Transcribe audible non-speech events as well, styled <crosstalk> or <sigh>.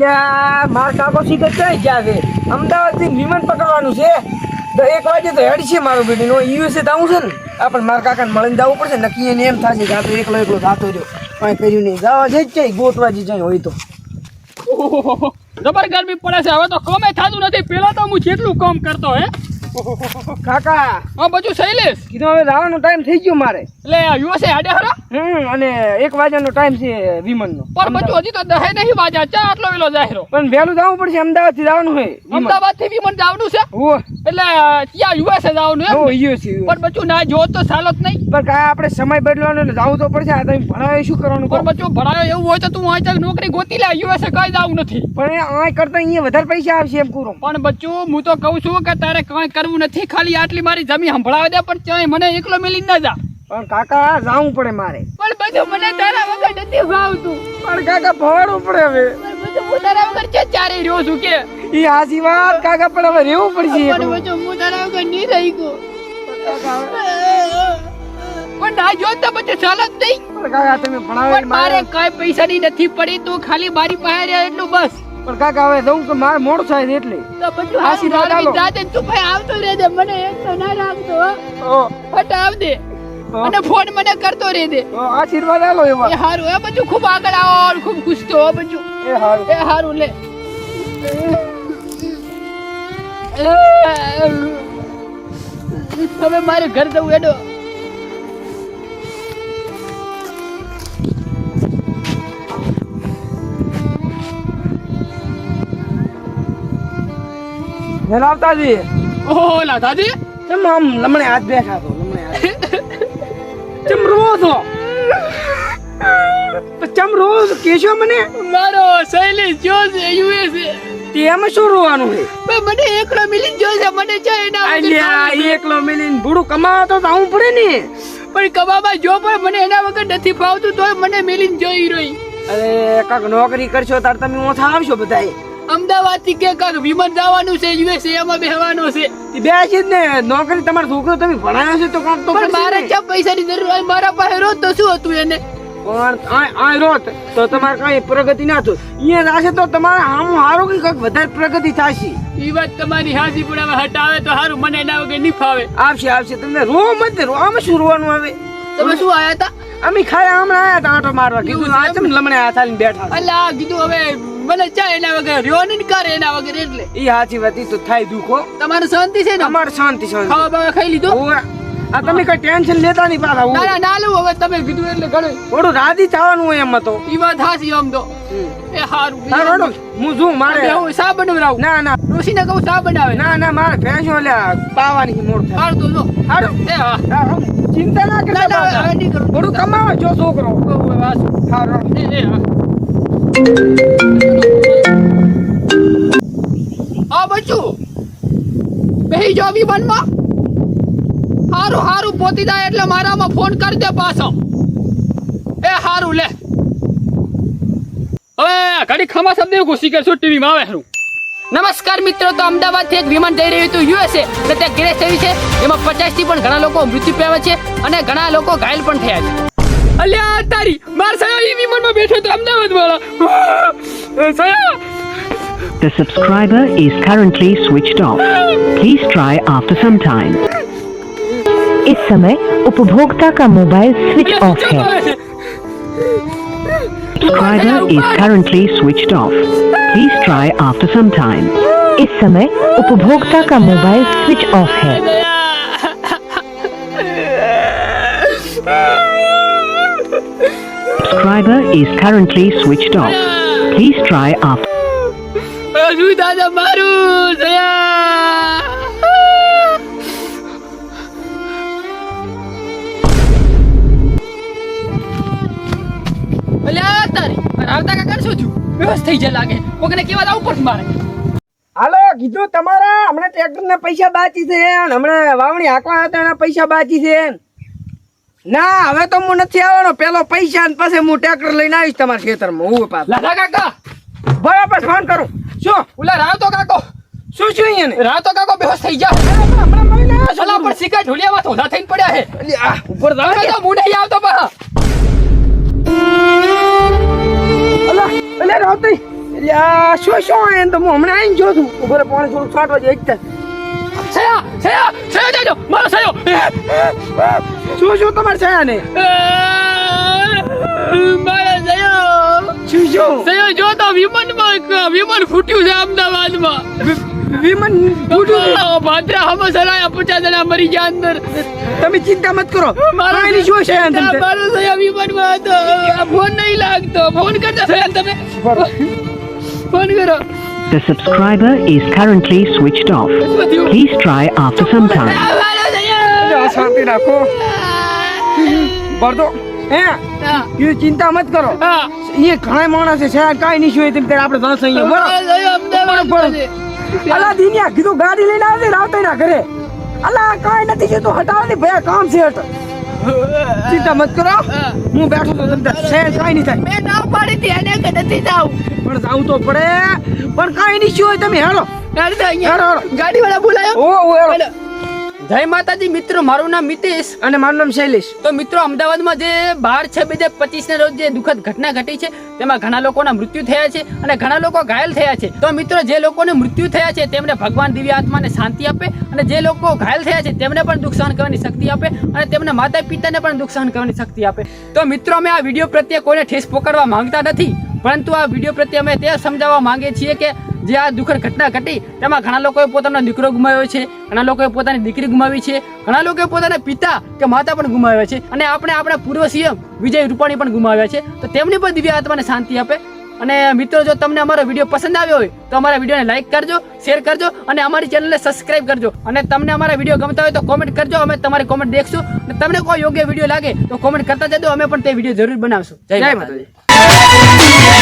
કાકો સીધો ક્યાંય ગયા અમદાવાદથી વિમાન પકડવાનું છે. તો એક વાગે તો હેડ છે મારો બેટીનો યુએસએ તો આવું છે ને? આપણે મારા કાકાને મળીને જવું પડશે નક્કી એને એમ થશે કે આ તો એકલો એકલો રહ્યો. કાંઈ કર્યું નહીં. જવા જઈ જ ગોતવા જઈ જાય હોય તો. જબર ગરમી પડે છે. હવે તો કમે થતું નથી. પેલા તો હું જેટલું કામ કરતો, હે? કાકા. હા બધું શૈલેષ કીધું હવે જવાનો ટાઈમ થઈ ગયો મારે. એટલે યુએસએ હાડે હરો? હમ અને એક વાગ્યાનો ટાઈમ છે વિમાનનો. પણ બધું હજી તો દહે નહીં વાજા ચા આટલો વેલો જાહેરો પણ વહેલું જવું પડશે અમદાવાદથી જવાનું હોય અમદાવાદથી વિમન જવાનું છે. એટલે ત્યાં યુએસએ જવાનું એમ? યુએસએ પણ બચ્ચું ના જો તો ચાલો જ નહીં. પણ કાંઈ આપણે સમય બદલવાનો એટલે જવું તો પડશે આ તમે ભણાવે શું કરવાનું પણ બચ્ચું ભણાવે એવું હોય તો તું અહીં નોકરી ગોતી લે યુએસએ કઈ જવું નથી. પણ એ કરતા અહીંયા વધારે પૈસા આવશે એમ કુરો. પણ બચ્ચું હું તો કહું છું કે તારે કઈ કરવું નથી. ખાલી આટલી મારી જમીન સંભળાવી દે પણ ત્યાં મને એકલો મિલી ના જા. પણ કાકા જાવું પડે મારે. પણ બધું મને તારા વગર નથી ભાવતું. પણ કાકા ભણવું પડે હવે. બધું હું તારા વગર છે ચારે રહ્યો છું કે? ઈ હાજી વાત કાકા પણ હવે રહેવું પડશે પણ બચો બધું હું તારા વગર નહીં રહી ગયો. પણ ના જો તો પછી ચાલત નહીં. કાકા તમે ભણાવે મારે. કઈ પૈસાની નથી પડી તું ખાલી મારી પાસે રહે એટલું બસ. પણ કાકા હવે જવું તો મારે મોડું થાય છે એટલે. તો બધું આશીર્વાદ રાત. જાતે તું ભાઈ આવતો રહે દે મને એક તો ના રાખતો હો. ફટ આવ દે અને ફોન મને કરતો રહે દે આશીર્વાદ આલો એવા. એ હારું એ બધું ખૂબ આગળ આવો અને ખૂબ ખુશ થો બધું. એ હારું. એ હારું લે. <laughs> તમે મારે ઘર જવું એડો જઈએ ઓહો લાધાજી કેમ આમ લમણે હાથ બેઠા તો લમણે હાથ. ચમ રોવો છો? ચમ રોજ કેશો મને? મારો સહેલી જો છે યુએસએ તેમ શું રોવાનું છે? મને એકલો મિલિન જો છે મને છે એના અલ્યા એકલો મિલીને ભૂડું કમાતો તો આવું પડે ને. પણ કબાબા જો પણ મને એના વગર નથી ભાવતું તોય મને મિલીને જોઈ રહી. અરે કાક નોકરી કરશો તાર તમે ઓછા આવશો બધાય. અમદાવાદથી કે કાક વિમાન જવાનું છે યુએસએ એમાં બેહવાનો છે. બેસી જ ને નોકરી તમારો છોકરો તમે ભણાયો છે તો કાંક તો મારે. ક્યાં પૈસાની જરૂર? હોય મારા પાસે રોજ તો શું હતું એને? પણ આ રોત તો તમારે કઈ પ્રગતિ ના થાય અહીંયા રાશે તો તમારે આમ સારું કે કંઈક વધારે પ્રગતિ થશે. ઈ વાત તમારી હાજી પણ હવે હટાવે તો સારું મને એના વગર નહીં ફાવે આવશે આવશે તમને રો મત રો આમાં શું રોવાનું આવે તમે શું આયા હતા? અમે ખાલી હમણાં આયા તા આટો મારવા. કીધું આ તમે લમણે આયા હાલીને બેઠા અલા આ કીધું હવે મને ચા એના વગર રહ્યો નહીં કરે એના વગર એટલે ઈ હાચી વાત તો થાય દુખો તમારે શાંતિ છે ને અમારે શાંતિ શાંતિ ખાવા બાવા ખાઈ લીધો. આ તમે કઈ ટેન્શન લેતા નહીં પાછા ના. ના ના લઉં હવે તમે કીધું એટલે ઘણું થોડું રાજી થવાનું હોય એમ તો ઈ વાત હાચી આમ તો એ હારું હા, રોડો. હું શું મારે હું સા બનાવરાવું ના ના ઋષિને કહું સા બનાવે ના ના મારે ભેંસો લે પાવાની છે મોડ હારું તો જો હારું. એ હા. ચિંતા ના ના કરતા થોડું કમાવો જો છોકરો હારું. એ હા હા, બચ્ચું. બેહી જાવ વિમાનમાં હારું હારું પોતી જાય એટલે મારામાં ફોન કરી પાછો. એ, હારું, લે. હવે ઘડી ખમા શબ્દ ઘૂસી કરશું ટીવીમાં આવે હારું? નમસ્કાર મિત્રો, તો અમદાવાદથી એક વિમાન જઈ રહ્યું હતું, યુએસએ. અને ત્યાં થયું છે. એમાં પચાસથી પણ ઘણા લોકો મૃત્યુ પામ્યા છે અને ઘણા લોકો ઘાયલ પણ થયા છે. અલ્યા તારી માર સયો ઈ વિમાનમાં બેઠો તો અમદાવાદ વાળા સયો The subscriber is currently switched off. Please try after some time. इस समय उपभोक्ता का मोबाइल स्विच ऑफ है Subscriber is currently switched off. Please try after some time. इस समय उपभोक्ता का मोबाइल स्विच ऑफ है Subscriber is currently switched off. Please try after. હજુ દાદા મારું દયા અલ્યા તારી. આવતા કાકા શું થયું? બેહોશ થઈ જાય લાગે. કોકને કેવા જવું પડશે મારે. હાલો કીધું તમારા. હમણાં ટ્રેક્ટર ના પૈસા બાકી છે. હમણાં વાવણી હાંકવા હતા એના પૈસા બાકી છે. ના હવે તો હું નથી આવવાનો. પેલો પૈસા ને પછી હું ટ્રેક્ટર લઈને આવીશ તમારા ખેતરમાં હું પાછો. લાલા કાકા! બરાબર ફોન કરું. શું? ઓલા રાવતો કાકો. શું શું અહીંયા ને? રાવતો કાકો બેહોશ થઈ જાય હમણાં ઢોલિયામાં ધોધા થઈને પડ્યા હે ઉપર ને. તો આવતો પા અલા, અલા, રાવતી. યા શું શું એમ તો હું હમણાં આવીને જોઉં છું. ઊભો રહે, પાણી થોડું છાંટવા સયા સયા! જાજો મારો સયો. શું શું તમારે સયા ને? મારો સયો. શું શું? સયો જો તો વિમાનમાં વિમાન ફૂટ્યું છે અમદાવાદમાં. માં વિમાન ફૂટ્યું. ભાદરા હમ સરાયા પચાસ જણા મરી ગયા અંદર. તમે ચિંતા મત કરો. મારો એની શું છે અંદર? મારો સયા વિમાનમાં હતો. ફોન નહીં લાગતો. ફોન કરતા સયા તમે. ફોન કરો. The subscriber is currently switched off. Please try after some time. શાંતિ રાખો હે. એ ચિંતા મત કરો. એ ઘણા માણસ છે કાંઈ નહીં શું તેમ ત્યારે આપણે દસ અહીંયા બરાબર? છે. અલા દીનિયા કીધું ગાડી લઈને આવજે રાવતા ના ઘરે. અલા કાંઈ નથી ગયો તો હટાવ ને ભાઈ કામ છે હટ. ચિંતા મત કરો. હું બેઠો તો તમને છે કાંઈ નહીં થાય. મેં ના પાડી હતી એને કે નથી જાવ પણ જાવ તો પડે. પણ કાઈ નહીં શું હોય તમે હેડો. હેડો હેડો ગાડી વાળા બોલાયો. ઓ ઓ હેડો. જય માતાજી, મિત્રો, મારું નામ મિતેશ અને મારું નામ શૈલેષ. તો મિત્રો, અમદાવાદમાં જે બાર, છ, બે હજાર પચીસ રોજ જે દુઃખદ ઘટના ઘટી છે, તેમાં ઘણા લોકોના મૃત્યુ થયા છે અને ઘણા લોકો ઘાયલ થયા છે. તો મિત્રો, જે લોકોને મૃત્યુ થયા છે, તેમને ભગવાન દિવ્ય આત્માને શાંતિ આપે અને જે લોકો ઘાયલ થયા છે, તેમને પણ દુઃખ સહન કરવાની શક્તિ આપે અને તેમના માતા પિતાને પણ દુઃખ સહન કરવાની શક્તિ આપે. તો મિત્રો, અમે આ વીડિયો પ્રત્યે કોઈને ઠેસ પોકારવા માંગતા નથી. પરંતુ આ વીડિયો પ્રત્યે અમે તે સમજાવવા માંગીએ છીએ કે જે આ દુઃખદ ઘટના ઘટી તેમાં ઘણા લોકોએ પોતાનો દીકરો ગુમાવ્યો છે ઘણા લોકોએ પોતાની દીકરી ગુમાવી છે ઘણા લોકોએ પોતાના પિતા કે માતા પણ ગુમાવ્યા છે અને આપણે આપણા પૂર્વ સીએમ વિજય રૂપાણી પણ ગુમાવ્યા છે. તો તેમની પણ દિવ્ય આત્માને શાંતિ આપે. અને મિત્રો જો તમને અમારો વીડિયો પસંદ આવ્યો હોય તો અમારા વિડીયોને લાઇક કરજો શેર કરજો અને અમારી ચેનલને સબસ્ક્રાઇબ કરજો. અને તમને અમારા વીડિયો ગમતા હોય તો કોમેન્ટ કરજો અમે તમારી કોમેન્ટ દેખશું. અને તમને કોઈ યોગ્ય વીડિયો લાગે તો કોમેન્ટ કરતા જજો અમે પણ તે વીડિયો જરૂર બનાવશું. જય માતાજી. yeah.